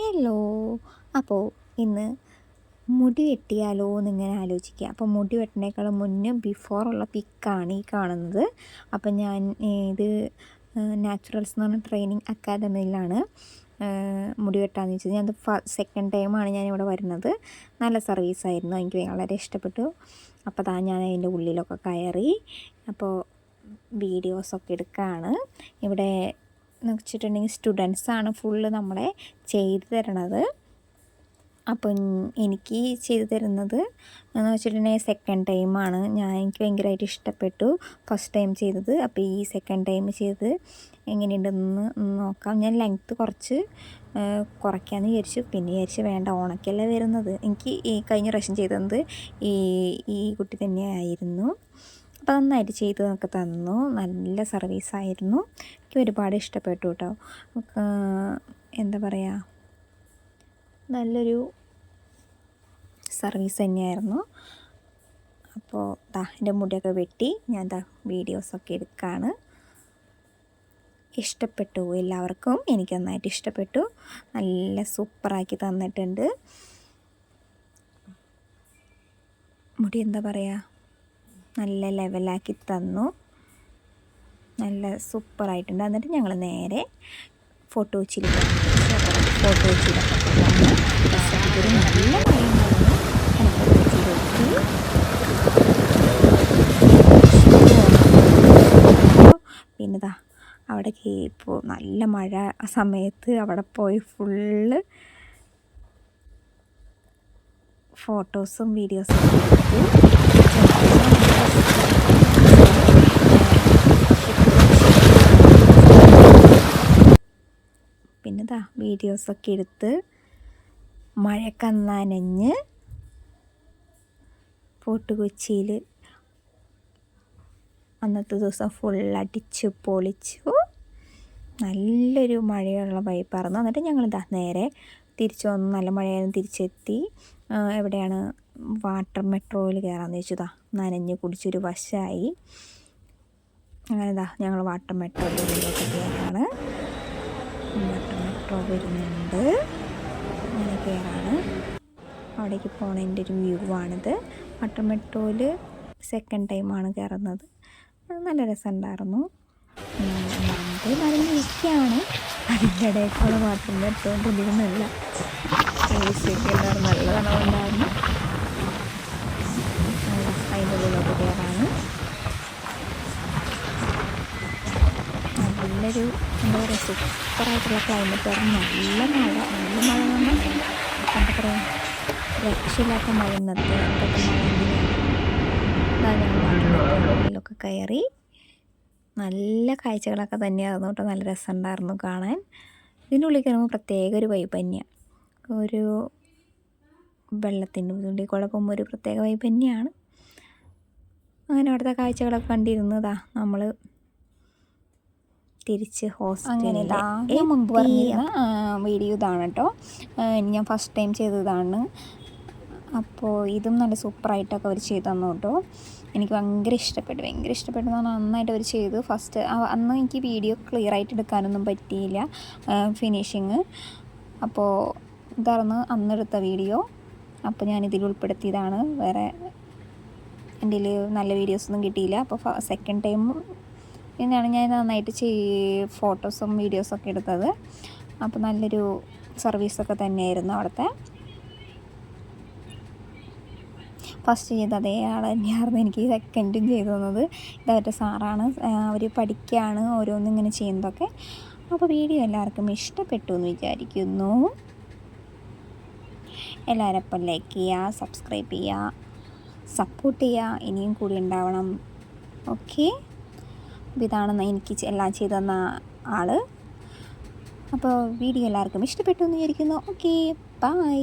Hello. അപ്പോൾ ഇന്ന് മുടി വെട്ടിയാലോ എന്നിങ്ങനെ ആലോചിക്കുക. അപ്പോൾ മുടി വെട്ടണേക്കാളും മുന്നേ ബിഫോറുള്ള പിക്കാണ് ഈ കാണുന്നത്. അപ്പം ഞാൻ ഇത് നാച്ചുറൽസ് എന്ന് പറഞ്ഞ ട്രെയിനിങ് അക്കാദമിയിലാണ് മുടി വെട്ടാന്ന് വെച്ചത്. ഞാൻ സെക്കൻഡ് ടൈമാണ് ഞാൻ ഇവിടെ വരുന്നത്. നല്ല സർവീസ് ആയിരുന്നു. എനിക്ക് വളരെ ഇഷ്ടപ്പെട്ടു. അപ്പോൾ താ ഞാൻ അതിന്റെ ഉള്ളിലൊക്കെ കയറി അപ്പോൾ വീഡിയോസൊക്കെ എടുക്കുകയാണ് ഇവിടെ എന്ന് വെച്ചിട്ടുണ്ടെങ്കിൽ സ്റ്റുഡൻസാണ് ഫുള്ള് നമ്മളെ ചെയ്തു തരണത്. അപ്പം എനിക്ക് ചെയ്തു തരുന്നത് എന്ന് വെച്ചിട്ടുണ്ടെങ്കിൽ സെക്കൻഡ് ടൈമാണ് ഞാൻ എനിക്ക് ഭയങ്കരമായിട്ട് ഇഷ്ടപ്പെട്ടു ഫസ്റ്റ് ടൈം ചെയ്തത്. അപ്പോൾ ഈ സെക്കൻഡ് ടൈം ചെയ്ത് എങ്ങനെയുണ്ടെന്ന് നോക്കാം. ഞാൻ ലെങ്ത്ത് കുറച്ച് കുറയ്ക്കാമെന്ന് വിചാരിച്ചു. പിന്നെ വിചാരിച്ച് വേണ്ട ഓണക്കല്ലേ വരുന്നത്. എനിക്ക് ഈ കഴിഞ്ഞ പ്രാവശ്യം ചെയ്തത് ഈ ഈ കുട്ടി തന്നെയായിരുന്നു. അപ്പോൾ നന്നായിട്ട് ചെയ്ത് നമുക്ക് തന്നു. നല്ല സർവീസായിരുന്നു എനിക്ക് ഒരുപാട് ഇഷ്ടപ്പെട്ടു കേട്ടോ. എന്താ പറയുക നല്ലൊരു സർവീസ് തന്നെയായിരുന്നു. അപ്പോൾ ദാ എന്റെ മുടിയൊക്കെ വെട്ടി ഞാൻ ദാ വീഡിയോസൊക്കെ എടുക്കുകയാണ് ഇഷ്ടപ്പെട്ടു എല്ലാവർക്കും. എനിക്ക് നന്നായിട്ട് ഇഷ്ടപ്പെട്ടു. നല്ല സൂപ്പറാക്കി തന്നിട്ടുണ്ട്. മുടി എന്താ പറയുക നല്ല ലെവലാക്കി തന്നു. നല്ല സൂപ്പറായിട്ടുണ്ട് എന്നിട്ട് ഞങ്ങൾ നേരെ ഫോട്ടോ വെച്ചിരിക്കും ഫോട്ടോ മഴയുണ്ടായിരുന്നു പിന്നെതാ അവിടെ ഇപ്പോൾ നല്ല മഴ ആ സമയത്ത് അവിടെ പോയി ഫുള്ള് ഫോട്ടോസും വീഡിയോസും എടുത്തു. ഇതാ വീഡിയോസൊക്കെ എടുത്ത് മഴയൊക്കെ നനഞ്ഞ് ഫോർട്ട് കൊച്ചിയിൽ അന്നത്തെ ദിവസം ഫുൾ അടിച്ച് പൊളിച്ചു. നല്ലൊരു മഴയുള്ള വൈപ്പായിരുന്നു എന്നിട്ട് ഞങ്ങൾ ഇതാ നേരെ തിരിച്ചു വന്നു. നല്ല മഴയായിരുന്നു. തിരിച്ചെത്തി. എവിടെയാണ്? വാട്ടർ മെട്രോയിൽ കയറാമെന്ന് ചോദിച്ചതാ നനഞ്ഞ് കുടിച്ചൊരു വശമായി അങ്ങനെ ഇതാ ഞങ്ങൾ വാട്ടർ മെട്രോയിലേക്ക് കയറാണ്. വാട്ടർ മെട്രോ വരുന്നുണ്ട്. അങ്ങനെ കയറാണ് അവിടേക്ക് പോണതിന്റെ ഒരു വ്യൂ ആണിത്. വാട്ടർ മെട്രോയിൽ സെക്കൻഡ് ടൈമാണ് കയറുന്നത്. നല്ല രസമുണ്ടായിരുന്നു. ാണ് അതിന്റെ ഇടയിൽ വാട്ടർ മെട്രോ കൊണ്ടിരുന്നില്ല എ സി ഒക്കെ ഉണ്ടായിരുന്നു അതിന്റെ ഉള്ളിലോട്ട് നല്ലൊരു എന്താ പറയുക സൂപ്പറായിട്ടുള്ള ക്ലൈമറ്റായിരുന്നു നല്ല മഴ നല്ല മഴ എന്ന് എന്താ പറയുക രക്ഷയില്ലാത്ത മഴ ഇന്നത്തെ അപ്പോഴത്തെ മഴ ഞങ്ങളൊക്കെ കയറി. നല്ല കാഴ്ചകളൊക്കെ തന്നെയായിരുന്നു കേട്ടോ. നല്ല രസമുണ്ടായിരുന്നു കാണാൻ. ഇതിന്റെ ഉള്ളിൽ കയറുമ്പോൾ പ്രത്യേക ഒരു വൈബ് തന്നെയാണ് ഒരു വെള്ളത്തിന്റെ ഉള്ളിൽ കൂടെ പോകുമ്പോൾ ഒരു പ്രത്യേക വൈബ് തന്നെയാണ്. അങ്ങനെ അവിടുത്തെ കാഴ്ചകളൊക്കെ കണ്ടിരുന്നതാ നമ്മൾ തിരിച്ച് ഹോസ്റ്റലിൽ ഞാൻ മുമ്പ് പറഞ്ഞിരുന്ന വീഡിയോ ഇതാണ് കേട്ടോ ഞാൻ ഫസ്റ്റ് ടൈം ചെയ്തതാണ്. അപ്പോൾ ഇതും നല്ല സൂപ്പറായിട്ടൊക്കെ അവർ ചെയ്തു തന്നു കേട്ടോ എനിക്ക് ഭയങ്കര ഇഷ്ടപ്പെട്ടു. ഭയങ്കര ഇഷ്ടപ്പെട്ടു എന്ന് പറഞ്ഞാൽ നന്നായിട്ട് അവർ ചെയ്തു. ഫസ്റ്റ് അന്ന് എനിക്ക് വീഡിയോ ക്ലിയർ ആയിട്ട് എടുക്കാനൊന്നും പറ്റിയില്ല. ഫിനിഷിങ് അപ്പോൾ ഇതായിരുന്നു അന്നെടുത്ത വീഡിയോ അപ്പോൾ ഞാൻ ഇതിൽ ഉൾപ്പെടുത്തിയതാണ്. വേറെ എന്റെ നല്ല വീഡിയോസൊന്നും കിട്ടിയില്ല. അപ്പോൾ സെക്കൻഡ് ടൈം എന്നാണ് ഞാൻ നന്നായിട്ട് ചെയ് ഫോട്ടോസും വീഡിയോസൊക്കെ എടുത്തത്. അപ്പോൾ നല്ലൊരു സർവീസൊക്കെ തന്നെയായിരുന്നു അവിടുത്തെ. ഫസ്റ്റ് ചെയ്ത അതേ ആൾ തന്നെയായിരുന്നു എനിക്ക് സെക്കൻഡും ചെയ്തു തന്നത്. ഇതവരുടെ സാറാണ്. അവർ പഠിക്കുകയാണ് ഇങ്ങനെ ചെയ്യുന്നതൊക്കെ. അപ്പോൾ വീഡിയോ എല്ലാവർക്കും ഇഷ്ടപ്പെട്ടു എന്ന് വിചാരിക്കുന്നു. എല്ലാവരും അപ്പം ലൈക്ക് ചെയ്യുക സബ്സ്ക്രൈബ് ചെയ്യുക സപ്പോർട്ട് ചെയ്യുക. ഇനിയും കൂടി ഉണ്ടാവണം. ഓക്കെ ഇതാണ് എനിക്ക് എല്ലാം ചെയ്തു തന്ന ആൾ അപ്പോൾ വീഡിയോ എല്ലാവർക്കും ഇഷ്ടപ്പെട്ടു എന്ന് വിചാരിക്കുന്നു. Okay bye